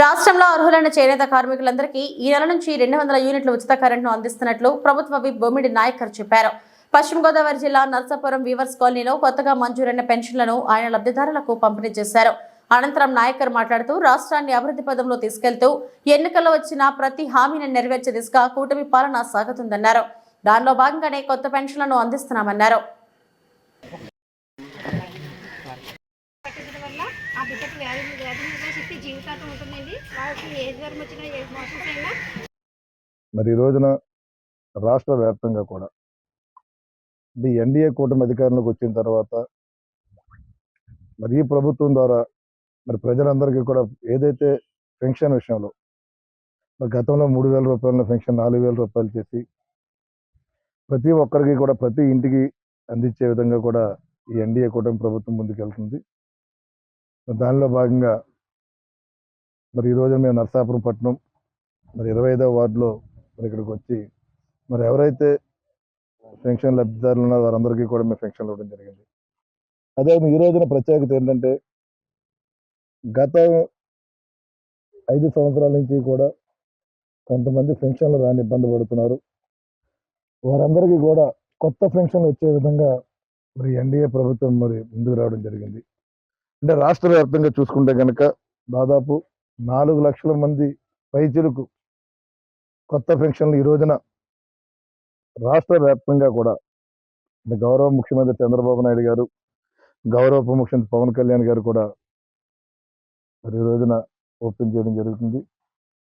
రాష్ట్రంలో అర్హులైన చేనేత కార్మికులందరికీ ఈ నెల నుంచి రెండు వందల యూనిట్లు ఉచిత కరెంట్ను అందిస్తున్నట్లు ప్రభుత్వ విప్ బొమ్మిడి నాయకర్ చెప్పారు. పశ్చిమ గోదావరి జిల్లా నర్సాపురం వీవర్స్ కాలనీలో కొత్తగా మంజూరైన పెన్షన్లను ఆయన లబ్ధిదారులకు పంపిణీ చేశారు. అనంతరం నాయకర్ మాట్లాడుతూ రాష్ట్రాన్ని అభివృద్ధి పదంలో తీసుకెళ్తూ ఎన్నికల్లో వచ్చిన ప్రతి హామీని నెరవేర్చే దిశగా కూటమి పాలన సాగుతుందన్నారు. దానిలో భాగంగానే కొత్త పెన్షన్లను అందిస్తున్నామన్నారు. మరి ఈ రోజున రాష్ట్ర వ్యాప్తంగా కూడా అంటే ఎన్డీఏ కూటమి అధికారంలోకి వచ్చిన తర్వాత మరి ఈ ప్రభుత్వం ద్వారా మరి ప్రజలందరికీ కూడా ఏదైతే పెన్షన్ విషయంలో మరి గతంలో మూడు వేల రూపాయల పెన్షన్ నాలుగు వేల రూపాయలు చేసి ప్రతి ఒక్కరికి కూడా ప్రతి ఇంటికి అందించే విధంగా కూడా ఈ ఎన్డీఏ కూటమి ప్రభుత్వం ముందుకెళ్తుంది. దానిలో భాగంగా మరి ఈ రోజు మేము నరసాపురం పట్టణం మరి ఇరవై ఐదవ వార్డులో మరి ఇక్కడికి వచ్చి మరి ఎవరైతే పెన్షన్ లబ్ధిదారులు ఉన్నారో వారందరికీ కూడా మేము పెన్షన్లు ఇవ్వడం జరిగింది. అదే ఈ రోజున ప్రత్యేకత ఏంటంటే గత ఐదు సంవత్సరాల నుంచి కూడా కొంతమంది పెన్షన్లు రాని ఇబ్బంది పడుతున్నారు. వారందరికీ కూడా కొత్త పెన్షన్లు వచ్చే విధంగా మరి ఎన్డీఏ ప్రభుత్వం మరి ముందుకు రావడం జరిగింది. అంటే రాష్ట్ర వ్యాప్తంగా చూసుకుంటే కనుక దాదాపు నాలుగు లక్షల మంది పైచిలకు కొత్త పెన్షన్లు ఈ రోజున రాష్ట్ర వ్యాప్తంగా కూడా గౌరవ ముఖ్యమంత్రి చంద్రబాబు నాయుడు గారు గౌరవ ఉప ముఖ్యమంత్రి పవన్ కళ్యాణ్ గారు కూడా మరి ఈ రోజున ఓపెన్ చేయడం జరుగుతుంది.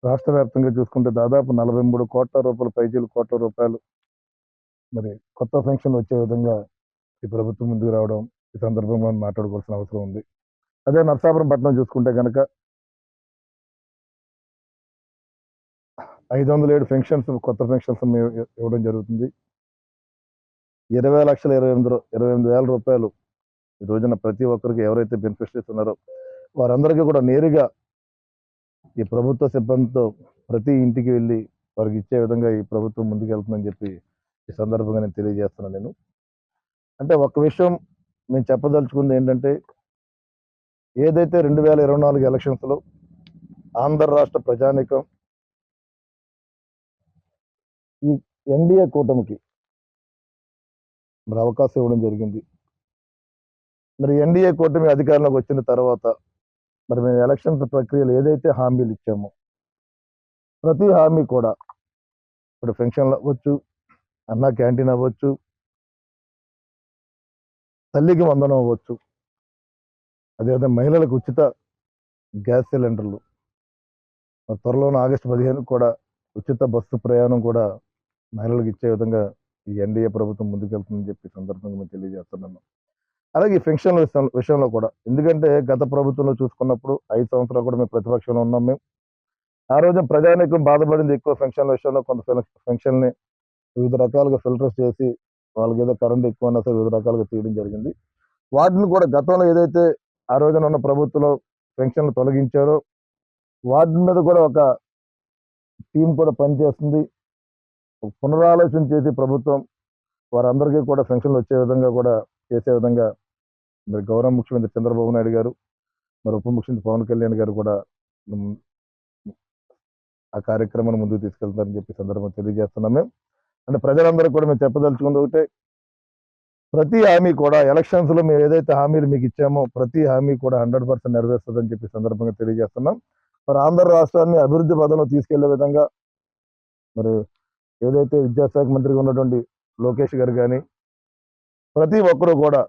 రాష్ట్ర వ్యాప్తంగా చూసుకుంటే దాదాపు నలభై మూడు కోట్ల రూపాయలు పైచీలు కోట్ల రూపాయలు మరి కొత్త పెన్షన్ వచ్చే విధంగా ఈ ప్రభుత్వం ముందుకు రావడం ఈ సందర్భంగా మనం మాట్లాడుకోవాల్సిన అవసరం ఉంది. అదే నరసాపురం పట్టణం చూసుకుంటే కనుక ఐదు వందల ఏడు పెన్షన్స్ కొత్త పెన్షన్స్ ఇవ్వడం జరుగుతుంది. ఇరవై లక్షల ఇరవై ఎనిమిది ఇరవై ఎనిమిది వేల రూపాయలు ఈ రోజున ప్రతి ఒక్కరికి ఎవరైతే బెనిఫిషరీస్ ఉన్నారో వారందరికీ కూడా నేరుగా ఈ ప్రభుత్వ సిబ్బందితో ప్రతి ఇంటికి వెళ్ళి వారికి ఇచ్చే విధంగా ఈ ప్రభుత్వం ముందుకెళ్తుందని చెప్పి ఈ సందర్భంగా నేను తెలియజేస్తున్నాను నేను. అంటే ఒక విషయం నేను చెప్పదలుచుకుంది ఏంటంటే ఏదైతే రెండు వేల ఇరవై నాలుగు ఎలక్షన్స్లో ఆంధ్ర రాష్ట్ర ప్రజానీకం ఈ ఎన్డీఏ కూటమికి మరి అవకాశం ఇవ్వడం జరిగింది. మరి ఎన్డీఏ కూటమి అధికారంలోకి వచ్చిన తర్వాత మరి మేము ఎలక్షన్స్ ప్రక్రియలో ఏదైతే హామీలు ఇచ్చామో ప్రతి హామీ కూడా ఇప్పుడు పెన్షన్లు అవ్వచ్చు అన్నా క్యాంటీన్ అవ్వచ్చు తల్లికి వందనం అవ్వచ్చు అదేవిధంగా మహిళలకు ఉచిత గ్యాస్ సిలిండర్లు మరి త్వరలోనే ఆగస్టు పదిహేను కూడా ఉచిత బస్సు ప్రయాణం కూడా మహిళలకు ఇచ్చే విధంగా ఈ ఎన్డీఏ ప్రభుత్వం ముందుకెళ్తుందని చెప్పి సందర్భంగా మేము తెలియజేస్తున్నాను. అలాగే ఈ పెన్షన్ల విషయంలో కూడా. ఎందుకంటే గత ప్రభుత్వంలో చూసుకున్నప్పుడు ఐదు సంవత్సరాలు కూడా మేము ప్రతిపక్షంలో ఉన్నాం మేము. ఆ రోజు ప్రజానీకం బాధపడింది ఎక్కువ పెన్షన్ల విషయంలో. కొంత పెన్షన్ని వివిధ రకాలుగా ఫిల్టర్స్ చేసి వాళ్ళకి ఏదో కరెంట్ ఎక్కువ ఉన్నా సరే వివిధ రకాలుగా తీయడం జరిగింది. వాటిని కూడా గతంలో ఏదైతే ఆ రోజున ఉన్న ప్రభుత్వంలో పెన్షన్లు తొలగించారో వాటి మీద కూడా ఒక టీం కూడా పనిచేస్తుంది. పునరాలోచన చేసి ప్రభుత్వం వారందరికీ కూడా పెన్షన్లు వచ్చే విధంగా కూడా చేసే విధంగా మరి గౌరవ ముఖ్యమంత్రి చంద్రబాబు నాయుడు గారు మరి ఉప ముఖ్యమంత్రి పవన్ కళ్యాణ్ గారు కూడా ఆ కార్యక్రమాన్ని ముందుకు తీసుకెళ్తారని చెప్పి సందర్భం తెలియజేస్తున్నాం మేము. అంటే ప్రజలందరూ కూడా మేము చెప్పదలుచుకుంది ఒకటే ప్రతి హామీ కూడా ఎలక్షన్స్లో మేము ఏదైతే హామీలు మీకు ఇచ్చామో ప్రతి హామీ కూడా హండ్రెడ్ పర్సెంట్ నెరవేరుస్తుందని చెప్పి సందర్భంగా తెలియజేస్తున్నాం. మరి ఆంధ్ర రాష్ట్రాన్ని అభివృద్ధి పదంలో తీసుకెళ్ళే విధంగా మరి ఏదైతే విద్యాశాఖ మంత్రిగా ఉన్నటువంటి లోకేష్ గారు కానీ ప్రతి ఒక్కరూ కూడా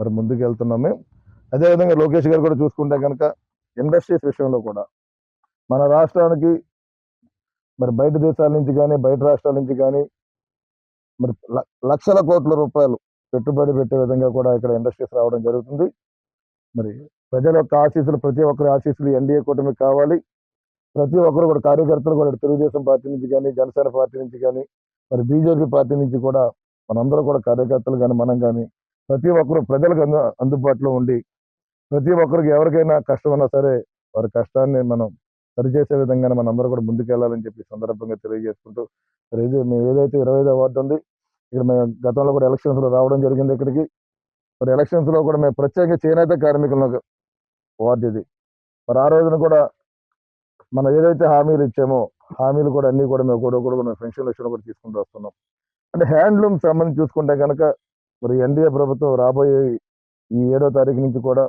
మరి ముందుకు వెళ్తున్నాం మేము అదేవిధంగా లోకేష్ గారు కూడా చూసుకుంటే కనుక ఇండస్ట్రీస్ విషయంలో కూడా మన రాష్ట్రానికి మరి బయట దేశాల నుంచి కానీ బయట రాష్ట్రాల నుంచి కానీ మరి ల- లక్షల కోట్ల రూపాయలు పెట్టుబడి పెట్టే విధంగా కూడా ఇక్కడ ఇండస్ట్రీస్ రావడం జరుగుతుంది. మరి ప్రజల యొక్క ఆశీస్సులు ప్రతి ఒక్కరి ఆశీస్సులు ఎన్డీఏ కూటమికి కావాలి. ప్రతి ఒక్కరు కూడా కార్యకర్తలు కూడా తెలుగుదేశం పార్టీ నుంచి కానీ జనసేన పార్టీ నుంచి కానీ మరి బీజేపీ పార్టీ నుంచి కూడా మనందరూ కూడా కార్యకర్తలు కానీ మనం కానీ ప్రతి ఒక్కరు ప్రజలకు అందు అందుబాటులో ఉండి ప్రతి ఒక్కరికి ఎవరికైనా కష్టం ఉన్నా సరే వారి కష్టాన్ని మనం సరిచేసే విధంగానే మనందరూ కూడా ముందుకెళ్ళాలని చెప్పి సందర్భంగా తెలియజేసుకుంటూ మరి ఇది మేము ఏదైతే ఇరవై ఐదో వార్డు ఉంది ఇక్కడ మేము గతంలో కూడా ఎలక్షన్స్లో రావడం జరిగింది ఇక్కడికి. మరి ఎలక్షన్స్లో కూడా మేము ప్రత్యేక చేనేత కార్మికులకు వార్డు ఇది. మరి ఆ రోజున కూడా మనం ఏదైతే హామీలు ఇచ్చామో హామీలు కూడా అన్ని కూడా మేము కూడా కూడా పెన్షన్ విషయంలో కూడా తీసుకుంటూ వస్తున్నాం. అంటే హ్యాండ్లూమ్ సంబంధించి చూసుకుంటే కనుక మరి ఎన్డీఏ ప్రభుత్వం రాబోయే ఈ ఏడో తారీఖు నుంచి కూడా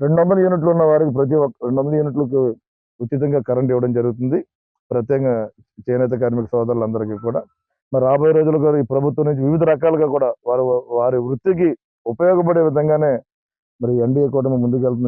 రెండు వందల యూనిట్లు ఉన్న వారికి ప్రతి ఒక్క రెండు వందల యూనిట్లకు ఉచితంగా కరెంట్ ఇవ్వడం జరుగుతుంది. ప్రత్యేకంగా చేనేత కార్మిక సోదరులందరికీ కూడా. మరి రాబోయే రోజుల్లో కూడా ఈ ప్రభుత్వం నుంచి వివిధ రకాలుగా కూడా వారు వారి వృత్తికి ఉపయోగపడే విధంగానే మరి ఎన్డీఏ కూటమి ముందుకెళ్తుంది.